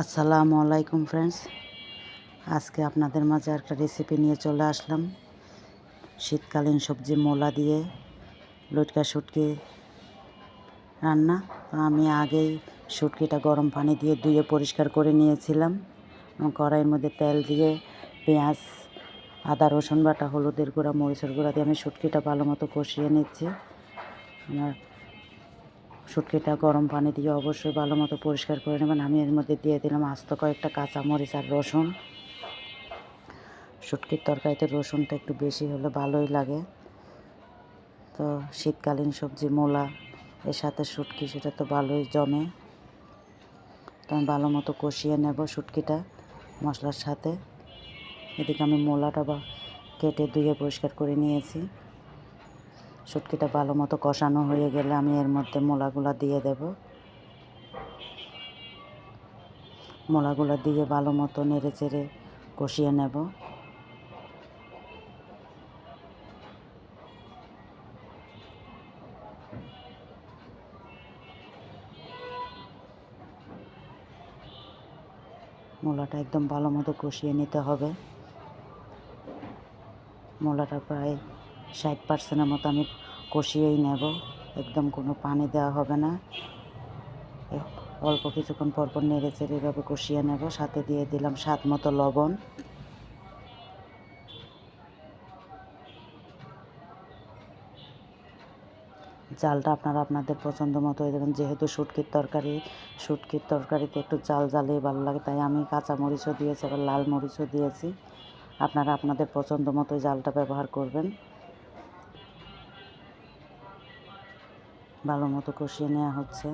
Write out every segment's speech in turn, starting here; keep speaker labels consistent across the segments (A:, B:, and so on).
A: আসসালামু আলাইকুম ফ্রেন্ডস আজকে আপনাদের মাঝে একটা রেসিপি নিয়ে চলে আসলাম। শীতকালীন সবজি মোলা দিয়ে লটকা শুটকি রান্না। আমি আগেই শুটকিটা গরম পানি দিয়ে ধুয়ে পরিষ্কার করে নিয়েছিলাম এবং কড়াইয়ের মধ্যে তেল দিয়ে পেঁয়াজ, আদা, রসুন বাটা, হলুদের গুঁড়া, মরিচের গুঁড়া দিয়ে আমি শুটকিটা ভালো মতো কষিয়ে নিচ্ছি। আমার শুটকিটা গরম পানি দিয়ে অবশ্যই ভালো মতো পরিষ্কার করে নেবেন। আমি এর মধ্যে দিয়ে দিলাম আস্ত কয়েকটা কাঁচামরিচ আর রসুন। শুটকির তরকারিতে রসুনটা একটু বেশি হলে ভালোই লাগে। তো শীতকালীন সবজি, মূলা, এর সাথে শুটকি সেটা তো ভালোই জমে। তো আমি ভালো মতো কষিয়ে নেব শুটকিটা মশলার সাথে। এদিকে আমি মূলাটা বা কেটে ধুয়ে পরিষ্কার করে নিয়েছি। শুটকিটা ভালো মতো কষানো হয়ে গেলে আমি এর মধ্যে মোলাগুলা দিয়ে দেব। মোলাগুলা দিয়ে ভালো মতো নেড়ে চেড়ে কষিয়ে নেব। মোলাটা একদম ভালো মতো কষিয়ে নিতে হবে। মোলাটা প্রায় ষাট পার্সেন্টের মতো আমি কষিয়েই নেব। একদম কোনো পানি দেওয়া হবে না। অল্প কিছুক্ষণ পরপর নেড়ে চেড়ে এভাবে কষিয়ে নেব। সাথে দিয়ে দিলাম স্বাদ মতো লবণ। জালটা আপনারা আপনাদের পছন্দ মতো হয়ে দেবেন যেহেতু শুটকির তরকারি, শুটকির তরকারিতে একটু জাল জালেই ভালো লাগে, তাই আমি কাঁচা মরিচও দিয়েছি, আবার লাল মরিচও দিয়েছি। আপনারা আপনাদের পছন্দ মতো জালটা ব্যবহার করবেন। ভালো মতো কষিয়ে নেওয়া হচ্ছে।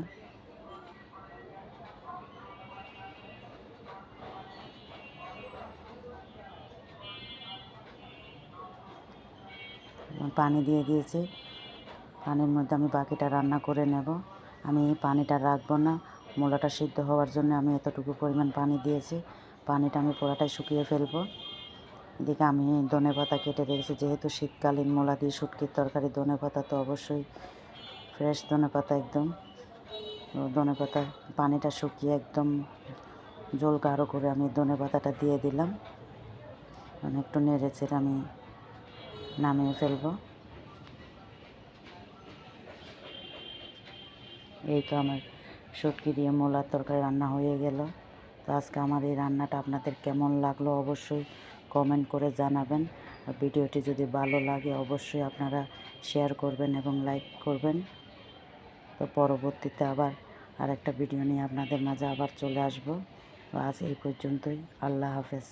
A: পানি দিয়ে দিয়েছি। পানির মধ্যে আমি বাকিটা রান্না করে নেব। আমি পানিটা রাখব না। মূলাটা সিদ্ধ হওয়ার জন্য আমি এতটুকু পরিমাণ পানি দিয়েছি। পানিটা আমি পুরাটাই শুকিয়ে ফেলব। এদিকে আমি ধনে পাতা কেটে রেখেছি। যেহেতু শীতকালীন মূলা দিয়ে শুটকির তরকারি ধনে পাতা তো অবশ্যই ফ্রেশ ধনে পাতা একদম। ধনে পাতা পানিটা শুকিয়ে একদম জল গাঢ় করে আমি ধনে পাতাটা দিয়ে দিলাম। একটু নেড়ে চেড়ে আমি নামিয়ে ফেলব। এই তো আমার শুটকি দিয়ে মোলার তরকারি রান্না হয়ে গেল। তো আজকে আমার এই রান্নাটা আপনাদের কেমন লাগল অবশ্যই কমেন্ট করে জানাবেন। ভিডিওটি যদি ভালো লাগে অবশ্যই আপনারা শেয়ার করবেন এবং লাইক করবেন। তো পরবর্তীতে আবার আর একটা ভিডিও নিয়ে আপনাদের মাঝে আবার চলে আসব। আজ এই পর্যন্তই। আল্লাহ হাফেজ।